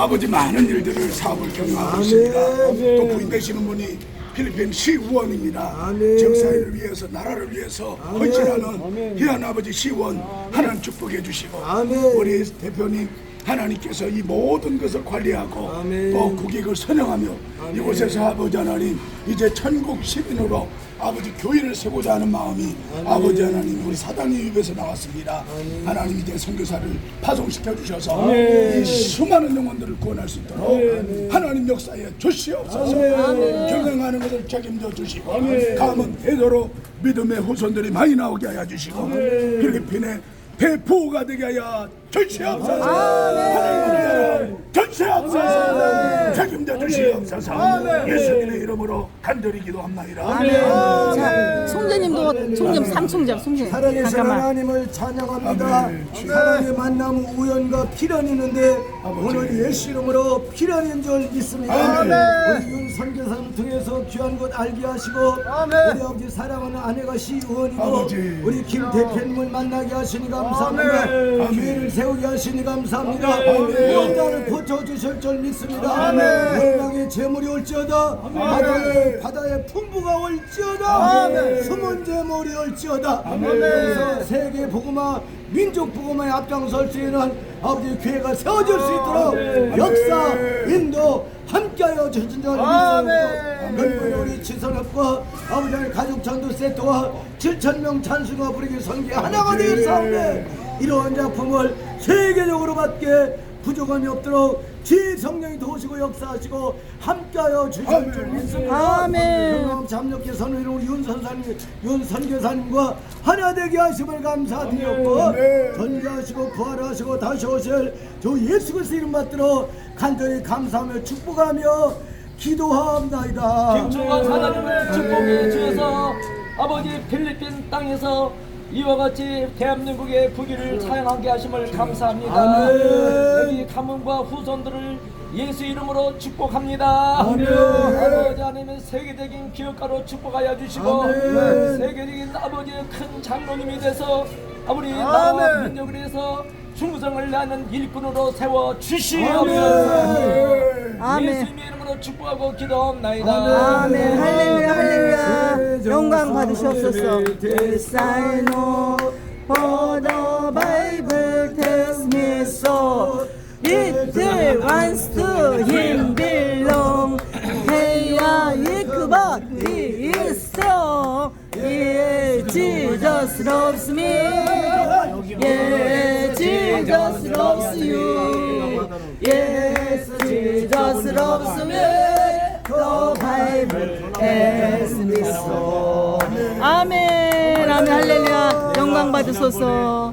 아버지 많은 일들을 사업을 경험하고 있습니다. 또 부인 되시는 분이 필리핀 시의원입니다. 아멘. 지역사회를 위해서 나라를 위해서 헌신하는 귀한 아버지 시의원 하나님 축복해 주시고 아멘. 우리 대표님 하나님께서 이 모든 것을 관리하고 아멘. 또 국익을 선영하며 이곳에서 아버지 하나님 이제 천국 시민으로 아버지 교회를 세고자 하는 마음이 아버지 하나님 우리 사단의 입에서 나왔습니다. 하나님 이제 선교사를 파송시켜 주셔서 이 수많은 영혼들을 구원할 수 있도록 하나님 역사에 주시옵소서. 경영하는 것을 책임져 주시고 감은 되도록 믿음의 후손들이 많이 나오게 하여 주시고 필리핀의 대포가 되게 하여. 하나님 위하여 주시옵소서. 책임져 주시옵소서. 예수님의 이름으로 간절히 기도합나이다. 자, 송재님도 송재 삼총장 송재. 살아계신 잠깐만. 하나님을 찬양합니다. 아멘. 하나님의 만남 우연과 필연이 있는데 오늘 예수 이름으로 필연인 줄 믿습니다. 우리 윤 선교사를 통해서 귀한 것 알게 하시고 우리 아버지 사랑하는 아내가 시의원이고. 우리 김 대표님을 만나게 하시니 감사합니다. 교회를 세우게 하시니 감사합니다. 무언가를 고쳐주실 줄 믿습니다. 영광의 재물이 올지어다. 바다에, 바다에 풍부가 올지어다. 숨은 재물이 올지어다. 그래서 세계 복음화 민족 복음화에 앞장설 수 있는 아버지 교회가 세워질 수 있도록 역사 인도 함께 하여 주신 줄 믿습니다. 그리고 우리 지선업과 아버지 의 가족 전도 세트와 7천명 찬수가 부르기 선교 하나가 되겠사오니 이러한 작품을 세계적으로 받게 부족함이 없도록 지 성령이 도우시고 역사하시고 함께하여 주실 줄 믿습니다. 아멘. 영광 잠력계 우리 윤 선사님, 윤 선교사님과 하나 되게 하심을 감사드렸고 전개하시고 부활하시고 다시 오실 주 예수 그리스도 이름 받들어 간절히 감사하며 축복하며 기도하옵나이다. 김충관 사장님을 축복해 주셔서 아버지 필리핀 땅에서 이와 같이 대한민국의 부귀를 찬양하게 하심을 감사합니다. 여기 가문과 후손들을 예수 이름으로 축복합니다. 아멘. 아버지 하나님은 세계적인 기업가로 축복하여 주시고 아멘. 세계적인 아버지의 큰 장로님이 돼서 우리 나라 민족을 위해서 충성을 다하는 일꾼으로 세워 주시옵소서. 아멘. 예수님의 이름으로 축복하고 기도합나이다. 아멘. 할렐루야, 할렐루야. 받으시옵소서. Yes, I know, for the Bible tells me so. It wants to him belong. 해야 이크바 있어. Yeah, Jesus loves me. Yeah, Jesus loves you. Yes, Jesus loves me. The Bible tells me so. 아멘. 할렐루야. 영광 받으소서.